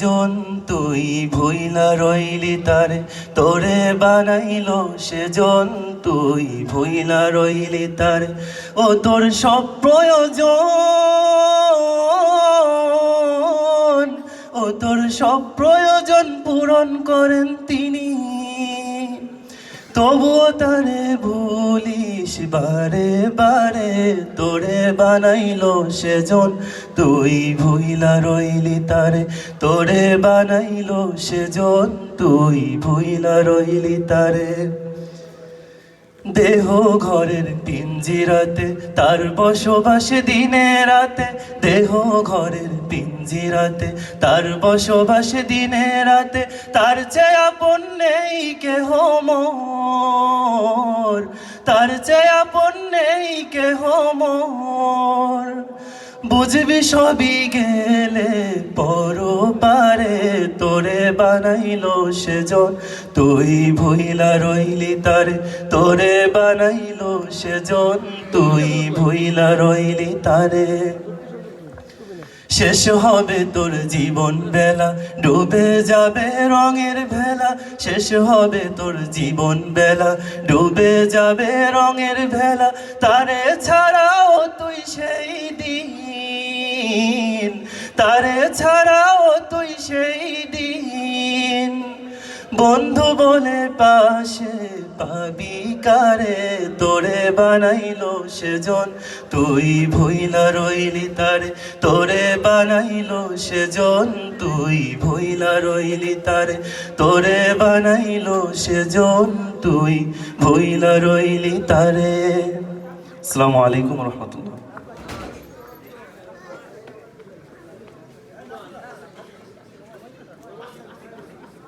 জন তুই ভুইলা রইলি তার, তোরে বানাইলো সেজন তুই ভুইলা রইলি তার। ও তোর সব প্রয়োজন, ও তোর সব প্রয়োজন পূরণ করেন তিনি। তবুও তারে ভুলিস বারে বারে, তোরে বানাইলো সেজন। তুই ভুইলা রইলি তারে, তোরে বানাইলো সেজন। তুই ভুইলা রইলি তারে। দেহ ঘরের পিঞ্জিরাতে তার বসবাসে দিনে রাতে। দেহ ঘরের পিঞ্জিরাতে তার বসবাসে দিনে রাতে। তার চেয়ে আপন নেই কেহ মোর তার চেয়ে আপন নেই কেহ মোর। বুঝবি সবই গেলে পর পারে তোরে বানাইলো সেজন। তুই ভুইলা রইলি তারে, তোরে বানাইলো সেজন। তুই ভুইলা রইলি তারে। শেষ হবে তোর জীবন বেলা। ডুবে যাবে রঙের ভেলা। শেষ হবে তোর জীবন বেলা। ডুবে যাবে রঙের ভেলা। তারে ছাড়াও তুই সেই দিন। তারে ছাড়াও তুই সেই দিন। বন্ধু বলে পাশে পাবি কারে? তোরে বানাইলো সেজন। তুই ভইলা রইলি তারে। তোরে বানাইলো সেজন। তুই ভইলা রইলি তারে। তোরে বানাইলো সেজন। তুই ভইলা রইলি তারে। আসসালামু আলাইকুম রহমতুল্লাহ।